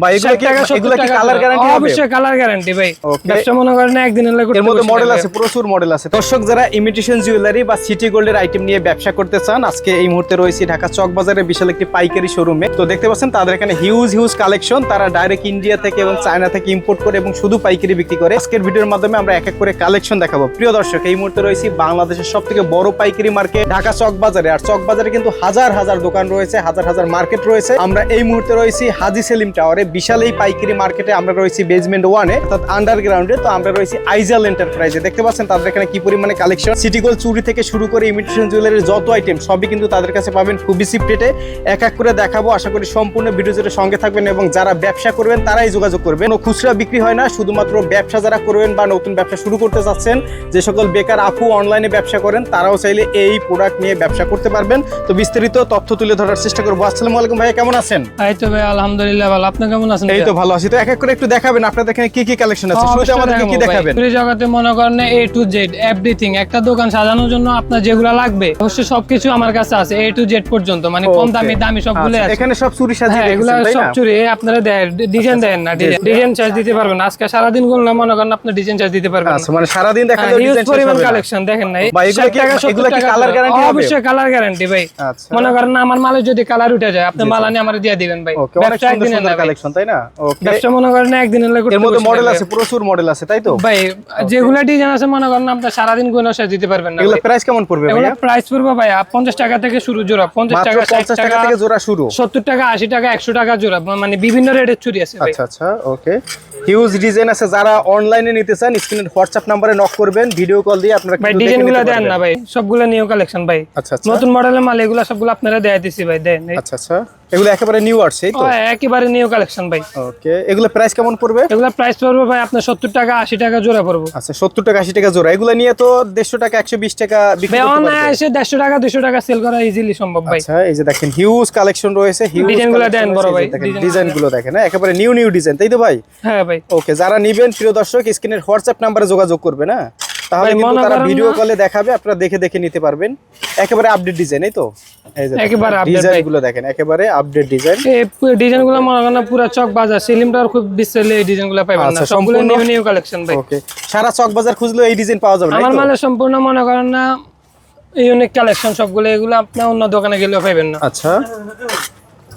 বা এগুলো কি এগুলো কি কালার গ্যারান্টি হবে? অবশ্যই কালার গ্যারান্টি ভাই। ব্যবসা মনে করেন একদিনের লাগে এর মধ্যে মডেল আছে প্রচুর মডেল আছে। দর্শক যারা ইমিটেশন জুয়েলারি বা সিটি গোল্ডের আইটেম নিয়ে ব্যবসা করতে চান আজকে এই মুহূর্তে রয়েছে ঢাকা চক বাজারে বিশাল একটি পাইকারি শোরুমে তো দেখতে পাচ্ছেন তাদের এখানে হিউজ হিউজ কালেকশন তারা ডাইরেক্ট ইন্ডিয়া থেকে এবং চায়না থেকে ইম্পোর্ট করে এবং শুধু পাইকারি বিক্রি করে। আজকের ভিডিওর মাধ্যমে আমরা এক এক করে কালেকশন দেখাবো। প্রিয় দর্শক এই মুহূর্তে রয়েছে বাংলাদেশের সব থেকে বড় পাইকারি মার্কেট ঢাকা চক বাজারে আর চক বাজারে কিন্তু হাজার হাজার দোকান রয়েছে হাজার হাজার মার্কেট রয়েছে। আমরা এই মুহূর্তে রয়েছি হাজি সেলিম টাওয়ারে বিশাল এই পাইকারি মার্কেটে আমরা রয়েছি বেজমেন্ট ওয়ানে অর্থাৎ আন্ডারগ্রাউন্ডে তো আমরা রয়েছি আইজাল এন্টারপ্রাইজে দেখতে পাচ্ছেন তাদের এখানে কি পরিমাণে কালেকশন সিটি গোল্ড চুরি থেকে শুরু করে ইমিটেশন জুয়েলারির যত আইটেম সবই কিন্তু তাদের কাছে পাবেন খুবই সিপ্রেটে এক এক করে দেখাবো, আশা করি সম্পূর্ণ ভিডিও জুড়ে সঙ্গে থাকবেন এবং যারা ব্যবসা করবেন, তারাই যোগাযোগ করবেন। কোনো খুচরা বিক্রি হয় না, শুধুমাত্র ব্যবসা যারা করবেন বা নতুন ব্যবসা শুরু করতে চাচ্ছেন যে সকল বেকার আপু অনলাইনে ব্যবসা করেন, তারাও চাইলে এই প্রোডাক্ট নিয়ে ব্যবসা করতে পারবেন। তো বিস্তারিত তথ্য তুলে ধরার চেষ্টা করব। আসসালামু আলাইকুম ভাই কেমন আছেন? তো ভাই, আলহামদুলিল্লাহ ভালো। আপনি কেমন আছেন এই তো ভালো আছি। তো এক এক করে একটু দেখাবেন আপনাদের এখানে কি কি কালেকশন আছে? শুরুতে আমাদেরকে কি দেখাবেন? চুরি জগতে মনে করেন এ টু জেড এভরিথিং একটা দোকান সাজানোর জন্য আপনার যেগুলো লাগবে অবশ্যই সবকিছু আমার কাছে আছে এ টু জেড পর্যন্ত মানে কম দামি দামি সবগুলো আচ্ছা, আছে। এখানে সব চুরি সাজিয়ে হ্যাঁ এগুলা সব চুরি আপনারা ডিজাইন দেন না ডিজাইন চার্জ দিতে পারবেন আজকে সারাদিনগুলো মনে করেন আপনি ডিজাইন চার্জ দিতে পারবেন আচ্ছা মানে সারাদিন দেখা হ্যাঁ, যায় হিউজ ডিজাইন পরিমাণ কালেকশন দেখেন না এগুলা 60 কি- টাকা, 70 এগুলা কি জোড়া। guarantee হবে? অবশ্যই কালার গ্যারান্টি ভাই। আচ্ছা। মনে করেন আমার মালে যদি কালার উঠে যায় আপনি মাল আনি আমার দিয়ে দিবেন ভাই। অনেক সুন্দর একদিনের সুন্দর না ভাই। কালেকশন তাই না? ওকে মনে করেন একদিনের লাগে এর মধ্যে মডেল আছে প্রচুর মডেল আছে তাই তো? ভাই যেগুলা ডিজাইন আছে মনে করেন আপনি সারাদিনগুলো সাজ দিতে পারবেন না এগুলো ভাই। প্রাইস কেমন পড়বে এগুলো ভাইয়া? প্রাইস পড়বে ভাই পঞ্চাশ টাকা থেকে শুরু জোড়া পঞ্চাশ মাত্র টাকা 50 টাকা থেকে জোড়া শুরু। সত্তর টাকা আশি টাকা একশো টাকা জোড়া মানে বিভিন্ন রেটের চুরি আছে ভাই। আচ্ছা আচ্ছা ওকে হিউজ ডিজাইন আছে যারা অনলাইনে নিতে চান স্ক্রিনে হোয়াটসঅ্যাপ নম্বরে নক করবেন ভিডিও কল দিয়ে আপনারা ভাই কিন্তু দেখে ডিজাইনগুলো দেন না ভাই সবগুলো নিউ কালেকশন ভাই। আচ্ছা আচ্ছা। নতুন মডেলের মাল এগুলো সবগুলো আপনারা দেয়া দিছি ভাই দেন। আচ্ছা আচ্ছা। এগুলো একেবারে নিউ আসছে এই তো? ও, একেবারে নিউ কালেকশন ভাই। ওকে এগুলো প্রাইস কেমন পড়বে? এগুলো প্রাইস পড়বে ভাই আপনার সত্তর টাকা আশি টাকা জোড়া পড়ব। আচ্ছা সত্তর টাকা আশি টাকা জোড়া। এগুলো নিয়ে তো দেড়শো টাকা একশো বিশ টাকা বিক্রি করতে পারবে। অনায়াসে দেড়শো টাকা দুশো টাকা সেল করা ইজিলি সম্ভব ভাই। আচ্ছা এই যে দেখেন হিউজ কালেকশন রয়েছে হিউজ Design গুলো দেন বড় ভাই, design ডিজাইনগুলো। দেখেন হ্যাঁ, একেবারে নিউ নিউ ডিজাইন তাই তো ভাই? হ্যাঁ ভাই। ওকে যারা নিবেন প্রিয় দর্শক স্ক্রিনের হোয়াটসঅ্যাপ নাম্বারে যোগাযোগ করবে হ্যাঁ? তাহলে কিন্তু মনে তারা ভিডিও কলে দেখাবে আপনারা দেখে দেখে নিতে পারবেন। একেবারে আপডেট ডিজাইন এই তো? একেবারে ডিজাইনগুলো দেখেন একেবারে আপডেট ডিজাইন এই ডিজাইনগুলো মনে করেন পুরো চক বাজার সিলিমটার খুব বিস্তারিত এই ডিজাইনগুলো পাইবেন না। আচ্ছা, সবগুলো সম্পূর্ণ- নিউ নিউ কালেকশন ভাই। ওকে সারা চক বাজার খুঁজলেও এই ডিজাইন পাওয়া যাবে না আমার? মালে সম্পূর্ণ মনে করেন না ইউনিক কালেকশন সবগুলো এগুলো আপনি অন্য দোকানে গেলেও পাইবেন না। আচ্ছা।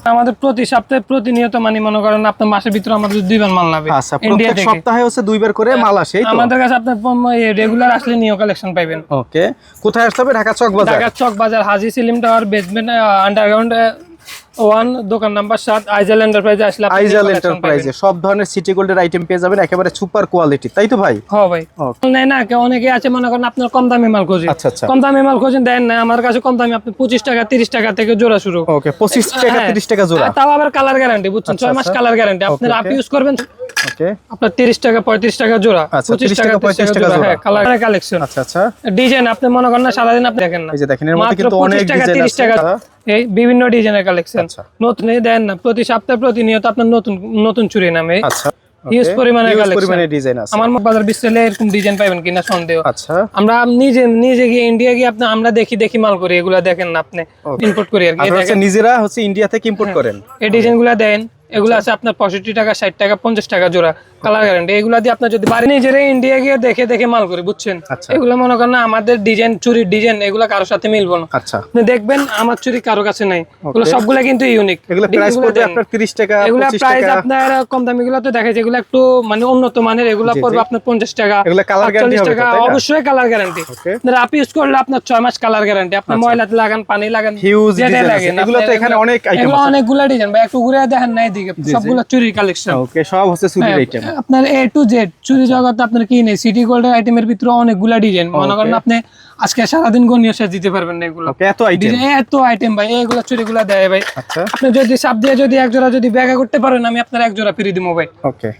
আমাদের প্রতি সপ্তাহে প্রতিনিয়ত মানে মনে করেন আপনার মাসের ভিতরে আমাদের দুইবার মাল নাবে আচ্ছা প্রত্যেক সপ্তাহে হচ্ছে দুইবার করে মাল আসে আমাদের কাছে আপনি রেগুলার আসলে নিউ কালেকশন পাবেন ওকে কোথায় আসতে হবে? ঢাকা চক বাজার Dhaka Chawk Bazar Haji Selim tower basement underground one দোকান নাম্বার সাত আইজাল এন্টারপ্রাইজে আসলে আপনি আইজাল এন্টারপ্রাইজে সব ধরনের সিটি গোল্ডের আইটেম পেয়ে যাবেন একেবারে সুপার কোয়ালিটি তাই তো ভাই। হ্যাঁ ভাই। নেয় না অনেকে আছে মনে করেন আপনার কম দামি মাল খোঁজে। আচ্ছা আচ্ছা। কম দামি মাল খোঁজেন দেন না আমার কাছে কম দামি আপনি পঁচিশ টাকা তিরিশ টাকা থেকে জোড়া শুরু। ওকে পঁচিশ টাকা হ্যাঁ। তিরিশ টাকা জোড়া। তাও আবার কালার গ্যারান্টি বুঝছেন? ছয় মাস আচ্ছা। কালার গ্যারান্টি আপনার আপ ইউজ করবেন ওকে আপনার তিরিশ টাকা পঁয়ত্রিশ টাকা জোড়া আচ্ছা, পঁচিশ 30 টাকা টাকা, 35 টাকা জোড়া জোড়া। হ্যাঁ কালার কালেকশন আচ্ছা আচ্ছা। ডিজাইন আপনি মনে করেন না সারাদিন আপনি দেখেন না। এই যে দেখেন এর মধ্যে কিন্তু অনেক 25 ডিজাইন 30 টাকা এই বিভিন্ন ডিজাইনের কালেকশন আচ্ছা। নতুন দেন না প্রতি সপ্তাহে প্রতিনিয়ত আপনার নতুন নতুন চুরি নামে। আচ্ছা হিউজ পরিমাণে পরিমাণে ডিজাইন আছে। আমার বাজার এরকম ডিজাইন পাবেন কিনা সন্দেহ। আচ্ছা। আমরা নিজে নিজে গিয়ে ইন্ডিয়া গিয়ে আপনি আমরা দেখি দেখি মাল করি এগুলা দেখেন না আপনি। ইম্পোর্ট করি আর কি নিজেরা হচ্ছে ইন্ডিয়া থেকে ইম্পোর্ট করেন? এই ডিজাইনগুলা দেন। এগুলো আছে আপনার পঁয়ষট্টি টাকা ষাট টাকা পঞ্চাশ টাকা জোড়া। কালার গ্যারান্টি এগুলা দিয়ে আপনার যদি বাড়ি নিজেরা ইন্ডিয়া গিয়ে দেখে দেখে মাল করি বুঝছেন? আচ্ছা। এগুলো মনে করেন আমাদের ডিজাইন চুরির ডিজাইন এগুলা কারোর সাথে মিলবো না। আচ্ছা। আপনি দেখবেন আমার চুরি কারও কাছে নাই। এগুলো সবগুলা কিন্তু ইউনিক এগুলো প্রাইস পড়বে আপনার 30 টাকা এগুলা 25 প্রাইস আপনার কম দামি গুলো তো দেখা যায় এগুলো একটু মানে উন্নত মানের এগুলো পড়বে আপনার পঞ্চাশ টাকা এগুলা কালার গ্যারান্টি 48 টাকা অবশ্যই কালার গ্যারান্টি আপনার আপ ইউজ করলে আপনার ছয় মাস কালার গ্যারান্টি আপনি ময়লাতে লাগান পানি লাগান হিউজ ডিজাইন এগুলো তো এখানে অনেক আইটেম এগুলো আছে। অনেকগুলা ডিজাইন ভাই একটু ঘুরে দেখেন না এদিকে। সবগুলো চুরির কালেকশন ওকে সব হচ্ছে সুরির আইটেম আপনার এ টু জেড চুরি জগতে আপনার কি নেই? সিটি গোল্ডের আইটেমের ভিতরে অনেকগুলা ডিজাইন মনে করেন আপনি আজকে সারাদিন গনিয়ে শেষ দিতে পারবেন না এগুলো। এত আইটেম এত আইটেম ভাই এগুলো চুরিগুলা দেয় ভাই। আচ্ছা। আপনি যদি সাপ দিয়ে যদি এক জোড়া যদি ব্যাগা করতে পারেন আমি আপনার এক জোড়া ফ্রি দিব ভাই। ওকে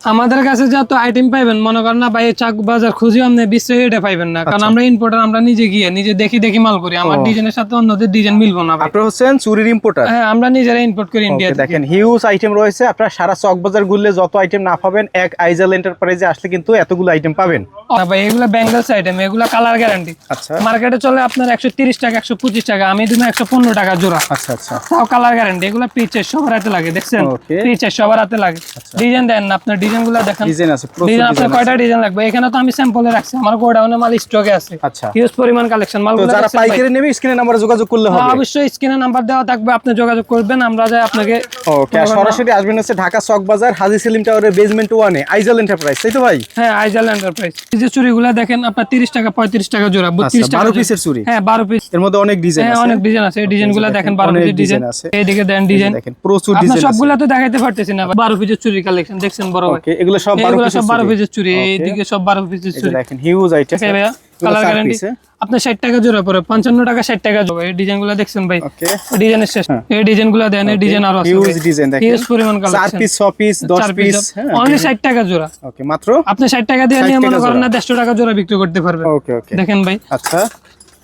আমাদের কাছে যত আইটেম পাইবেন মনে করেন না ভাই চাক বাজার খুঁজে আপনি বিশ্বে এটা পাইবেন না। কারণ আমরা ইম্পোর্টার আমরা নিজে গিয়ে নিজে দেখি দেখি মাল করি। আমার ডিজাইনের সাথে অন্যদের ডিজাইন মিলবো না ভাই। আপনারা হচ্ছেন চুরির ইম্পোর্টার হ্যাঁ আমরা নিজেরা ইম্পোর্ট করি ইন্ডিয়া দেখেন হিউজ আইটেম রয়েছে। আপনারা সারা চক বাজার ঘুরলে যত আইটেম না পাবেন এক আইজাল এন্টারপ্রাইজে আসলে কিন্তু এতগুলো আইটেম পাবেন। ভাই এগুলা ব্যাঙ্গলস আইটেম এগুলা কালার গ্যারান্টি আচ্ছা। মার্কেটে চলে আপনার একশো তিরিশ টাকা একশো পঁচিশ টাকা আমি দিন একশো পনেরো টাকা জোড়া। আচ্ছা আচ্ছা। তাও কালার গ্যারান্টি এগুলো পিচের সবার হাতে লাগে দেখছেন. পিচের সবার হাতে লাগে। ডিজাইন দেন না আপনার ডিজাইন গুলো দেখেন। ডিজাইন আছে প্রচুর ডিজাইন আপনার কয়টা ডিজাইন লাগবে? এখানে তো আমি স্যাম্পলে রাখছি আমার গোডাউনে মাল স্টকে আছে। আচ্ছা। হিউজ পরিমাণ কালেকশন মালগুলো যারা পাইকারি নেবে স্ক্রিনে নাম্বারে যোগাযোগ করলে হ্যাঁ, হবে। অবশ্যই স্ক্রিনে নাম্বার দেওয়া থাকবে আপনি যোগাযোগ করবেন আমরা যাই আপনাকে ওকে সরাসরি আসবেন হচ্ছে ঢাকা চক বাজার হাজি সেলিম টাওয়ারের বেসমেন্ট ওয়ানে আইজাল এন্টারপ্রাইজ তাই তো ভাই? হ্যাঁ আইজাল এন্টারপ্রাইজ এই যে চুড়িগুলো দেখেন আপনার তিরিশ টাকা পঁয়ত্রিশ টাকা জোড়া বত্রিশ আচ্ছা টাকা বারো জোড়া। পিসের চুরি হ্যাঁ বারো পিস এর মধ্যে অনেক ডিজাইন হ্যাঁ অনেক ডিজাইন আছে এই ডিজাইনগুলা দেখেন বারো অনেক পিসের ডিজাইন আছে। এইদিকে দেন ডিজাইন দেখেন প্রচুর ডিজাইন আছে। সবগুলা তো দেখাইতে পারতেছি না বারো পিসের চুরি কালেকশন দেখছেন বড় ওকে এগুলো সব বারো এগুলো পিসের সব বারো চুড়ি। পিসের চুরি এইদিকে সব বারো পিসের এই চুরি দেখেন হিউজ আইটেম ভাইয়া কালার গ্যারান্টি আপনার ষাট টাকা জোড়া পরে পঞ্চান্ন টাকা ষাট টাকা জোড়া এই ডিজাইনগুলা দেখছেন ভাই? ওকে ডিজাইনের শেষ। এই ডিজাইনগুলা দেন এই ডিজাইন আরও আছে হিউজ ডিজাইন দেখেন। হিউজ পরিমাণ চার কালেকশন পিস ছ পিস দশ পিস হ্যাঁ। অনলি ষাট টাকা জোড়া। ওকে মাত্র? আপনি ষাট টাকা দিয়ে নিয়ে মনে করেন না দেড়শো টাকা জোড়া বিক্রি করতে পারবেন। ওকে ওকে দেখেন ভাই। আচ্ছা।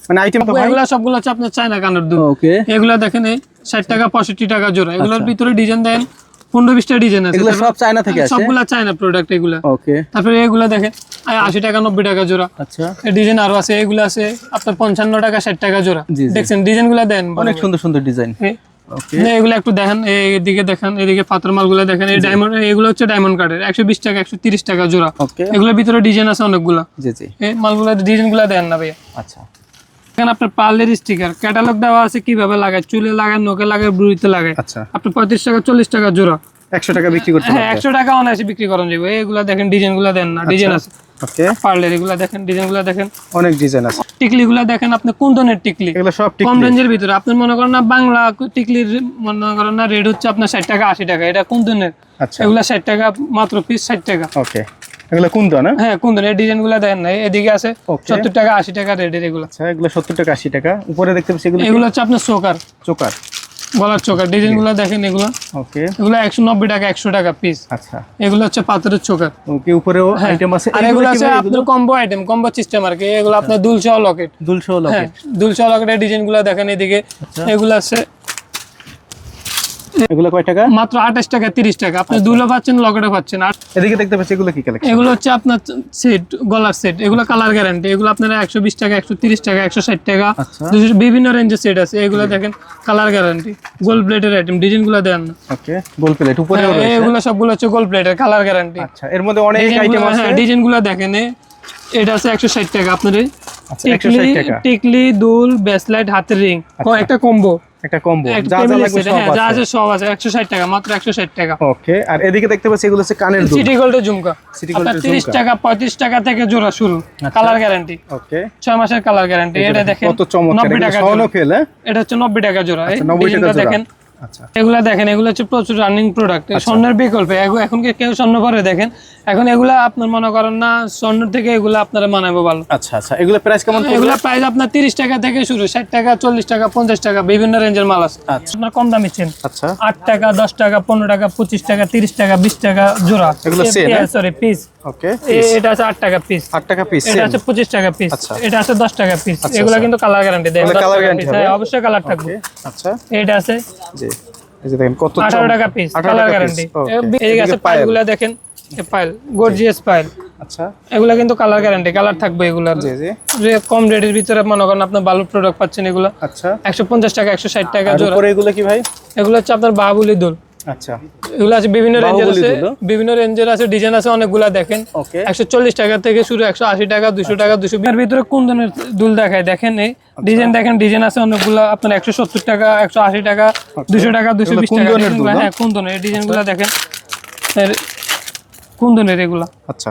মানে আইটেম তো ভাই? এগুলা সবগুলো হচ্ছে আপনার চায়না কানের দুধ ওকে এগুলা দেখেন এই ষাট টাকা পঁয়ষট্টি টাকা জোড়া। এগুলোর ভিতরে ডিজাইন দেন পনেরো বিশটা ডিজাইন আছে। এগুলো সব চায়না থেকে আসে? সবগুলা চায়না প্রোডাক্ট এগুলা। ওকে তারপরে এগুলা দেখেন আশি টাকা নব্বই টাকা জোড়া। আচ্ছা। এই ডিজাইন আরও আছে এগুলো আছে আপনার পঞ্চান্ন টাকা ষাট টাকা জোড়া। দেখছেন ডিজাইনগুলা দেন অনেক সুন্দর সুন্দর ডিজাইন। এগুলো একটু দেখেন এদিকে দেখেন এদিকে পাথর মালগুলো দেখেন এই ডায়মন্ড এগুলো হচ্ছে ডায়মন্ড কার্ডের একশো বিশ টাকা একশো তিরিশ টাকা জোড়া। এগুলোর ভিতরে ডিজাইন আছে অনেকগুলা। জি জি। এই মালগুলো ডিজাইনগুলা দেন না ভাইয়া। আচ্ছা। এখানে আপনার পার্লের স্টিকার ক্যাটালগ দেওয়া আছে কীভাবে লাগায় চুলে লাগায় নোকে লাগায় ব্রুইতে লাগায়। আচ্ছা। আপনার পঁয়ত্রিশ টাকা চল্লিশ টাকা জোড়া। একশো টাকা বিক্রি করতে হ্যাঁ একশো টাকা অনায়াসে বিক্রি করেন যাবে এগুলা দেখেন ডিজাইনগুলা দেন না ডিজাইন আছে। ওকে। পার্লের এগুলা দেখেন ডিজাইনগুলা দেখেন। অনেক ডিজাইন আছে। টিকলি গুলা দেখেন আপনি কোন ধরনের টিকলি? এগুলো সব কম রেঞ্জের ভিতরে। আপনি মনে করেন না বাংলা টিকলির মনে করেন না রেট হচ্ছে আপনার ষাট টাকা আশি টাকা। এটা কোন ধরনের? আচ্ছা। এগুলা ষাট টাকা মাত্র পিস ষাট টাকা। ওকে। এগুলো কোন দাম না হ্যাঁ কোন ধরনের ডিজাইনগুলা দেন না এদিকে আছে Okay. সত্তর টাকা আশি টাকা রেটের এগুলা। আচ্ছা এগুলো টাকা আশি টাকা। উপরে দেখতে পাচ্ছি এগুলো এগুলো হচ্ছে আপনার চোকার। চোকার। গলার চোকার। ডিজাইনগুলা দেখেন এগুলা। ওকে এগুলো একশো নব্বই টাকা একশো টাকা পিস আচ্ছা। এগুলো হচ্ছে পাথরের চোকার। ওকে উপরেও আইটেম আছে। আর এগুলো আছে আপনার কম্বো আইটেম কম্বো সিস্টেম আর কি। এগুলো আপনার দুলসহ লকেট দুলশো হ্যাঁ লকেট দুলসহ লকেটের ডিজাইনগুলো দেখেন এদিকে। এগুলো আছে এগুলো কয় টাকা? মাত্র আঠাশ টাকা তিরিশ টাকা। আপনি দুলো পাচ্ছেন পাচ্ছেন। আর এদিকে দেখতে পাচ্ছি এগুলো কি কালেকশন এগুলো হচ্ছে আপনার সেট গলার সেট এগুলো কালার গ্যারান্টি এগুলো আপনারা একশো বিশ টাকা একশো তিরিশ টাকা একশো ষাট টাকা। আচ্ছা। 200 বিভিন্ন রেঞ্জের সেট আছে। এগুলো দেখেন কালার গ্যারান্টি গোল্ড প্লেটের আইটেম ডিজাইনগুলো দেন ওকে প্লেট উপরেও হ্যাঁ, রয়েছে। এগুলো সবগুলো হচ্ছে গোল্ড প্লেটের কালার গ্যারান্টি আচ্ছা এর মধ্যে অনেক আইটেম আছে। গুলো দেখেন এটা আছে একশো ষাট টাকা আপনার এই আচ্ছা, টিকলি টিকলি দুল ব্যাসলাইট হাতের রিং একটা কম্বো একটা কম্বো যা যা লাগবে সব আছে যা আছে। সব আছে একশো ষাট টাকা মাত্র একশো ষাট টাকা। ওকে আর এদিকে দেখতে পাচ্ছি এগুলো হচ্ছে কানের দুল। সিটি গোল্ডের ঝুমকা। City আপনার gold-এর তিরিশ টাকা পঁয়ত্রিশ টাকা থেকে জোড়া শুরু কালার গ্যারান্টি ওকে 6 মাসের কালার গ্যারান্টি এটা দেখেন কত চমৎকার নব্বই এগুলো টাকা স্বর্ণ জোড়া। হ্যাঁ এটা হচ্ছে নব্বই টাকা জোড়া। আচ্ছা, 90 টাকা জোড়া। দেখেন আচ্ছা। এগুলা দেখেন এগুলো হচ্ছে প্রচুর রানিং প্রোডাক্ট স্বর্ণের বিকল্প এখন কেউ স্বর্ণ করে দেখেন এখন এগুলা আপনার মনে করেন না স্বর্ণ থেকে এগুলা আপনারা মানাবো ভালো। আচ্ছা আচ্ছা। এগুলো প্রাইস কেমন এগুলা প্রাইস আপনার তিরিশ টাকা থেকে শুরু ষাট টাকা চল্লিশ টাকা পঞ্চাশ টাকা বিভিন্ন রেঞ্জের মাল আছে। আচ্ছা। আপনার কম দামি চেন আচ্ছা। আট টাকা দশ টাকা পনেরো টাকা পঁচিশ টাকা তিরিশ টাকা বিশ টাকা জোড়া। এগুলো হ্যাঁ? সরি পিস ওকে এটা আছে আট টাকা পিস টাকা পিস এটা আছে পঁচিশ টাকা পিস আচ্ছা। এটা আছে দশ টাকা পিস এগুলা কিন্তু কালার গ্যারান্টি দেয়। 10 হবে? হ্যাঁ, অবশ্যই কালার থাকবে। আচ্ছা। এটা আছে জি। এই যে দেখেন কত আঠারো চম- টাকা পিস কালার গ্যারান্টি এই আছে এদিকে পাইল পায়েল। গুলা দেখেন এই পাইল গর্জিয়াস পাইল আচ্ছা। এগুলা কিন্তু কালার গ্যারান্টি কালার থাকবে এগুলার। জি জি। যে কম রেটের ভিতরে মনে করেন আপনার ভালো প্রোডাক্ট পাচ্ছেন এগুলা। আচ্ছা। একশো পঞ্চাশ টাকা একশো ষাট টাকা আর উপরে এগুলো কি ভাই? এগুলো হচ্ছে আপনার বাহুলি দোল। আচ্ছা। এগুলো আছে বিভিন্ন রেঞ্জের আছে বিভিন্ন রেঞ্জের আছে ডিজাইন আছে অনেকগুলা দেখেন। একশো চল্লিশ টাকা থেকে শুরু একশো আশি টাকা দুশো টাকা দুশো এর ভিতরে কোন ধরনের দুল দেখায়? দেখেন এই আচ্ছা। ডিজাইন দেখেন ডিজাইন আছে অনেকগুলা আপনার একশো সত্তর টাকা একশো আশি টাকা দুশো টাকা দুশো বিশ টাকা ডিজাইনগুলো, হ্যাঁ কোন ধরনের? ডিজাইনগুলা দেখেন কোন ধরনের এগুলা? আচ্ছা।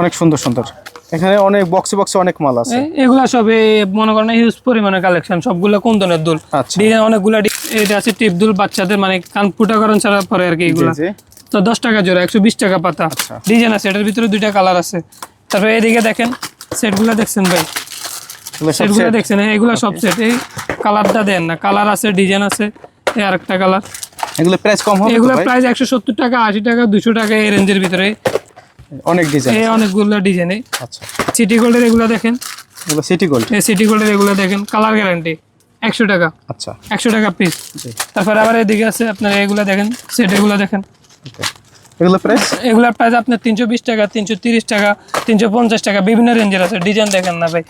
অনেক সুন্দর সুন্দর। এখানে অনেক বক্সে বক্সে অনেক মাল আছে। এগুলা সব মনে করেন হিউজ পরিমাণে কালেকশন সবগুলো কোন ধরনের দুল? আচ্ছা। ডিজাইন অনেকগুলা ডি- এটা আছে টিপ দুল বাচ্চাদের মানে কান ফুটাকরণ ছাড়া পরে আর কি এগুলা। তো দশ টাকা জোড়া একশো বিশ টাকা পাতা। আচ্ছা। ডিজাইন আছে এটার ভিতরে দুইটা কালার আছে। তারপরে এদিকে দেখেন সেটগুলো দেখছেন ভাই? সেটগুলো দেখছেন এগুলো সব সেট এই কালারটা দেন না কালার আছে ডিজাইন আছে এই আরেকটা কালার এগুলো প্রাইস কম হবে এগুলো প্রাইস একশো সত্তর টাকা আশি টাকা দুশো টাকা এই রেঞ্জের ভিতরে। অনেক ডিজাইন এই অনেকগুলো ডিজাইনে আচ্ছা। সিটি গোল্ডের এগুলো দেখেন। এগুলো সিটি গোল্ড এই সিটি গোল্ডের এগুলো দেখেন। কালার গ্যারান্টি একশো টাকা। আচ্ছা। একশো টাকা পিস তারপর আবার এদিকে আছে আপনার এগুলো দেখেন সেট এগুলো দেখেন। এগুলো প্রাইস এগুলোর প্রাইস আপনার তিনশো বিশ টাকা তিনশো তিরিশ টাকা তিনশো পঞ্চাশ টাকা বিভিন্ন রেঞ্জের আছে। ডিজাইন দেখেন না ভাই।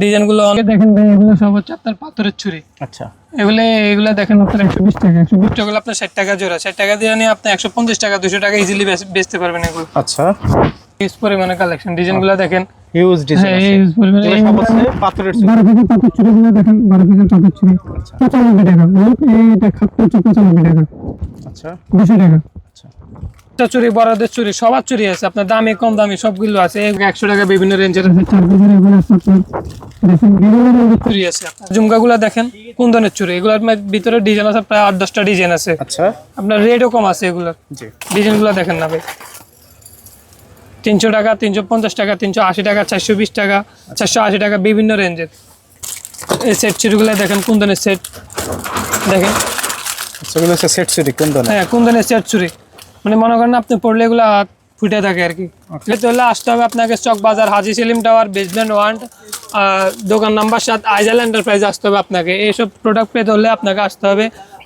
ডিজাইনগুলো অনেক দেখেন ভাই এগুলো সব হচ্ছে আপনার পাথরের ছুরি। আচ্ছা। এগুলো এগুলো দেখেন আপনার একশো বিশ টাকা একশো বিশ টাকা আপনার ষাট টাকা জোড়া। ষাট টাকা দিয়ে নিয়ে আপনি একশো পঞ্চাশ টাকা দুশো টাকা ইজিলি বেচতে পারবেন এগুলো। আচ্ছা। ইউজ পরিমাণে কালেকশন ডিজাইনগুলো দেখেন। হিউজ হ্যাঁ ডিজাইন ইউজ পরিমাণে এগুলো সব হচ্ছে পাথরের। বারো পিসের পাথর চুরিগুলো দেখেন বারো পিসের পাথর চুরি পঁচানব্বই টাকা। এইটা খাপটা হচ্ছে পঁচানব্বই টাকা। আচ্ছা। দুশো টাকা। আচ্ছা। চুরি বড়দের চুরি সবার চুরি আছে। আপনার দামি কম দামি সবগুলো আছে। একশো টাকা বিভিন্ন রেঞ্জের চার আছে আপনার। দেখেন বিভিন্ন রেঞ্জের চুরি? এগুলোর ভিতরে ডিজাইন আছে প্রায় আট দশটা ডিজাইন আছে। আচ্ছা। আপনার রেটও কম আছে এগুলোর। ডিজাইনগুলো দেখেন না ভাই। তিনশো টাকা তিনশো পঞ্চাশ টাকা তিনশো আশি টাকা চারশো বিশ টাকা চারশো আশি টাকা বিভিন্ন রেঞ্জের। এই সেট চুরিগুলো দেখেন কুন্দনের সেট দেখেন। আচ্ছা সেট চুরি কোন ধরনের? হ্যাঁ কুন্দনের সেট চুরি? মানে মনে করেন আপনি পড়লে এগুলো ফুটে থাকে আর কি। এতে হলে আসতে হবে আপনাকে Chawk Bazar Haji Selim tower basement one দোকান নাম্বার সাত আইজাল এন্টারপ্রাইজ আসতে হবে আপনাকে। এইসব প্রোডাক্ট পেতে হলে আপনাকে আসতে হবে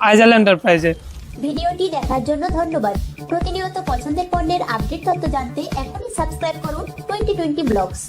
আইজাল এন্টারপ্রাইজে ভিডিওটি দেখার জন্য ধন্যবাদ। প্রতিনিয়ত পছন্দের পণ্যের আপডেট তথ্য জানতে এখনই সাবস্ক্রাইব করুন টোয়েন্টি টোয়েন্টি ব্লগস